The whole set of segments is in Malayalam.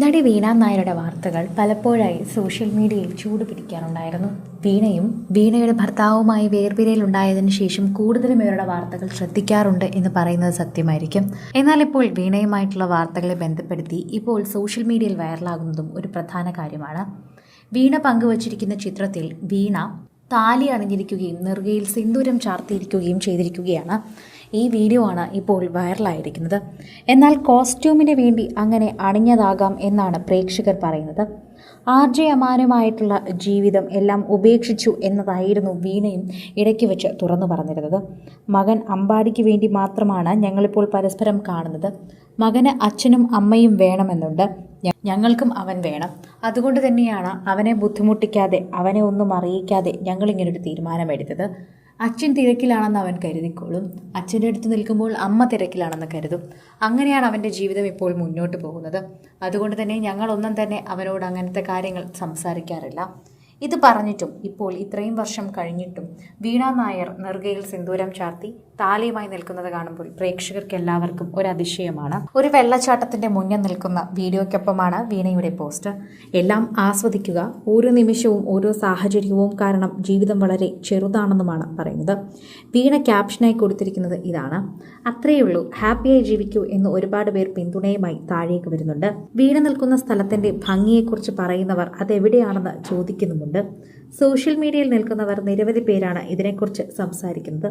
നടി വീണ നായരുടെ വാർത്തകൾ പലപ്പോഴായി സോഷ്യൽ മീഡിയയിൽ ചൂട് പിടിക്കാറുണ്ടായിരുന്നു. വീണയും വീണയുടെ ഭർത്താവുമായി വേർപിരയിലുണ്ടായതിനു ശേഷം കൂടുതലും ഇവരുടെ വാർത്തകൾ ശ്രദ്ധിക്കാറുണ്ട് എന്ന് പറയുന്നത് സത്യമായിരിക്കും. എന്നാൽ ഇപ്പോൾ വീണയുമായിട്ടുള്ള വാർത്തകളെ ബന്ധപ്പെടുത്തി ഇപ്പോൾ സോഷ്യൽ മീഡിയയിൽ വൈറലാകുന്നതും ഒരു പ്രധാന കാര്യമാണ്. വീണ പങ്കുവച്ചിരിക്കുന്ന ചിത്രത്തിൽ വീണ താലി അണിഞ്ഞിരിക്കുകയും നെറുകയിൽ സിന്ദൂരം ചാർത്തിയിരിക്കുകയും ചെയ്തിരിക്കുകയാണ്. ഈ വീഡിയോ ആണ് ഇപ്പോൾ വൈറലായിരിക്കുന്നത് എന്നാൽ കോസ്റ്റ്യൂമിന് വേണ്ടി അങ്ങനെ അണിഞ്ഞതാകാം എന്നാണ് പ്രേക്ഷകർ പറയുന്നത്. ആർജയമാനമായിട്ടുള്ള ജീവിതം എല്ലാം ഉപേക്ഷിച്ചു എന്നതായിരുന്നു വീണയും ഇടയ്ക്ക് വെച്ച് തുറന്നു പറഞ്ഞിരുന്നത്. മകൻ അമ്പാടിക്ക് വേണ്ടി മാത്രമാണ് ഞങ്ങളിപ്പോൾ പരസ്പരം കാണുന്നത്. മകന് അച്ഛനും അമ്മയും വേണമെന്നുണ്ട്. ഞങ്ങൾക്കും അവൻ വേണം. അതുകൊണ്ട് തന്നെയാണ് അവനെ ബുദ്ധിമുട്ടിക്കാതെ അവനെ ഒന്നും അറിയിക്കാതെ ഞങ്ങളിങ്ങനൊരു തീരുമാനമെടുത്തത്. അച്ഛൻ തിരക്കിലാണെന്ന് അവൻ കരുതിക്കോളും. അച്ഛന്റെ അടുത്ത് നിൽക്കുമ്പോൾ അമ്മ തിരക്കിലാണെന്ന് കരുതും. അങ്ങനെയാണ് അവന്റെ ജീവിതം ഇപ്പോൾ മുന്നോട്ട് പോകുന്നത്. അതുകൊണ്ട് തന്നെ ഞങ്ങളൊന്നും തന്നെ അവനോട് അങ്ങനത്തെ കാര്യങ്ങൾ സംസാരിക്കാറില്ല. ഇത് പറഞ്ഞിട്ടും ഇപ്പോൾ ഇത്രയും വർഷം കഴിഞ്ഞിട്ടും വീണാ നായർ നെറുകയിൽ സിന്ദൂരം ചാർത്തി താലിയുമായി നിൽക്കുന്നത് കാണുമ്പോൾ പ്രേക്ഷകർക്ക് എല്ലാവർക്കും ഒരു അതിശയമാണ്. ഒരു വെള്ളച്ചാട്ടത്തിന്റെ മുന്നിൽ നിൽക്കുന്ന വീഡിയോയ്ക്കൊപ്പമാണ് വീണയുടെ പോസ്റ്റ്. എല്ലാം ആസ്വദിക്കുക ഓരോ നിമിഷവും ഓരോ സാഹചര്യവും കാരണം ജീവിതം വളരെ ചെറുതാണെന്നുമാണ് പറയുന്നത്. വീണ ക്യാപ്ഷനായി കൊടുത്തിരിക്കുന്നത് ഇതാണ്. അത്രയേ ഉള്ളൂ ഹാപ്പിയായി ജീവിക്കൂ എന്ന് ഒരുപാട് പേർ പിന്തുണയുമായി താഴേക്ക് വരുന്നുണ്ട്. വീണ നിൽക്കുന്ന സ്ഥലത്തിന്റെ ഭംഗിയെക്കുറിച്ച് പറയുന്നവർ അതെവിടെയാണെന്ന് ചോദിക്കുന്നുമുണ്ട്. സോഷ്യൽ മീഡിയയിൽ നിൽക്കുന്നവർ നിരവധി പേരാണ് ഇതിനെക്കുറിച്ച് സംസാരിക്കുന്നത്.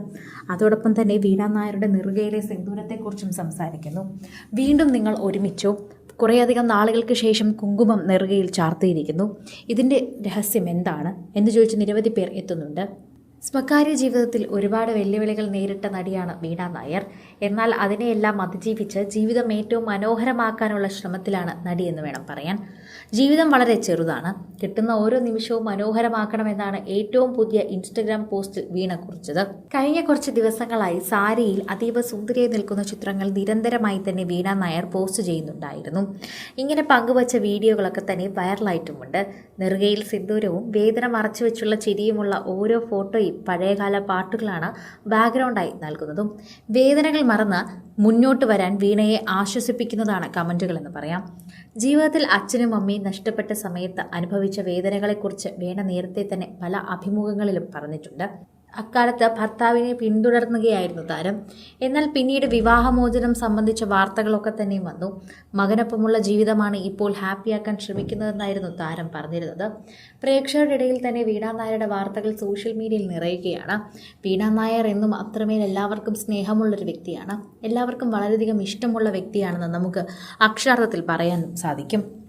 അതോടൊപ്പം തന്നെ വീണ നായരുടെ നെറുകയിലെ സിന്ദൂരത്തെക്കുറിച്ചും സംസാരിക്കുന്നു. വീണ്ടും നിങ്ങൾ ഒരുമിച്ചു. കുറേയധികം നാളുകൾക്ക് ശേഷം കുങ്കുമം നെറുകയിൽ ചാർത്തിയിരിക്കുന്നു. ഇതിന്റെ രഹസ്യം എന്താണ്? എന്ന് ചോദിച്ച് നിരവധി പേർ എത്തുന്നുണ്ട്. സ്വകാര്യ ജീവിതത്തിൽ ഒരുപാട് വെല്ലുവിളികൾ നേരിട്ട നടിയാണ് വീണ നായർ. എന്നാൽ അതിനെയെല്ലാം അതിജീവിച്ച് ജീവിതം ഏറ്റവും മനോഹരമാക്കാനുള്ള ശ്രമത്തിലാണ് നടി എന്ന് വേണം പറയാൻ. ജീവിതം വളരെ ചെറുതാണ്. കിട്ടുന്ന ഓരോ നിമിഷവും മനോഹരമാക്കണമെന്നാണ് ഏറ്റവും പുതിയ ഇൻസ്റ്റഗ്രാം പോസ്റ്റിൽ വീണ കുറിച്ചത്. കഴിഞ്ഞ കുറച്ച് ദിവസങ്ങളായി സാരിയിൽ അതീവ സുന്ദരിയായി നിൽക്കുന്ന ചിത്രങ്ങൾ നിരന്തരമായി തന്നെ വീണ നായർ പോസ്റ്റ് ചെയ്യുന്നുണ്ടായിരുന്നു. ഇങ്ങനെ പങ്കുവച്ച വീഡിയോകളൊക്കെ തന്നെ വൈറലായിട്ടുമുണ്ട്. നെറുകയിൽ സിന്ദൂരവും വേദന മറച്ചു വെച്ചുള്ള ചിരിയുമുള്ള ഓരോ ഫോട്ടോയും പഴയകാല പാട്ടുകളാണ് ബാക്ക്ഗ്രൗണ്ടായി നൽകുന്നതും. വേദനകൾ മറന്ന് മുന്നോട്ട് വരാൻ വീണയെ ആശ്വസിപ്പിക്കുന്നതാണ് കമന്റുകൾ എന്ന് പറയാം. ജീവിതത്തിൽ അച്ഛനും അമ്മയും നഷ്ടപ്പെട്ട സമയത്ത് അനുഭവിച്ച വേദനകളെക്കുറിച്ച് വീണ നേരത്തെ തന്നെ പല അഭിമുഖങ്ങളിലും പറഞ്ഞിട്ടുണ്ട്. അക്കാലത്ത് ഭർത്താവിനെ പിന്തുടർന്നുകയായിരുന്നു താരം. എന്നാൽ പിന്നീട് വിവാഹമോചനം സംബന്ധിച്ച വാർത്തകളൊക്കെ തന്നെയും വന്നു. മകനൊപ്പമുള്ള ജീവിതമാണ് ഇപ്പോൾ ഹാപ്പിയാക്കാൻ ശ്രമിക്കുന്നതെന്നായിരുന്നു താരം പറഞ്ഞിരുന്നത്. പ്രേക്ഷകരുടെ ഇടയിൽ തന്നെ വീണാ നായരുടെ വാർത്തകൾ സോഷ്യൽ മീഡിയയിൽ നിറയുകയാണ്. വീണാ നായർ എന്നും അത്രമേൽ എല്ലാവർക്കും സ്നേഹമുള്ളൊരു വ്യക്തിയാണ്. എല്ലാവർക്കും വളരെയധികം ഇഷ്ടമുള്ള വ്യക്തിയാണെന്ന് നമുക്ക് അക്ഷരാർത്ഥത്തിൽ പറയാൻ സാധിക്കും.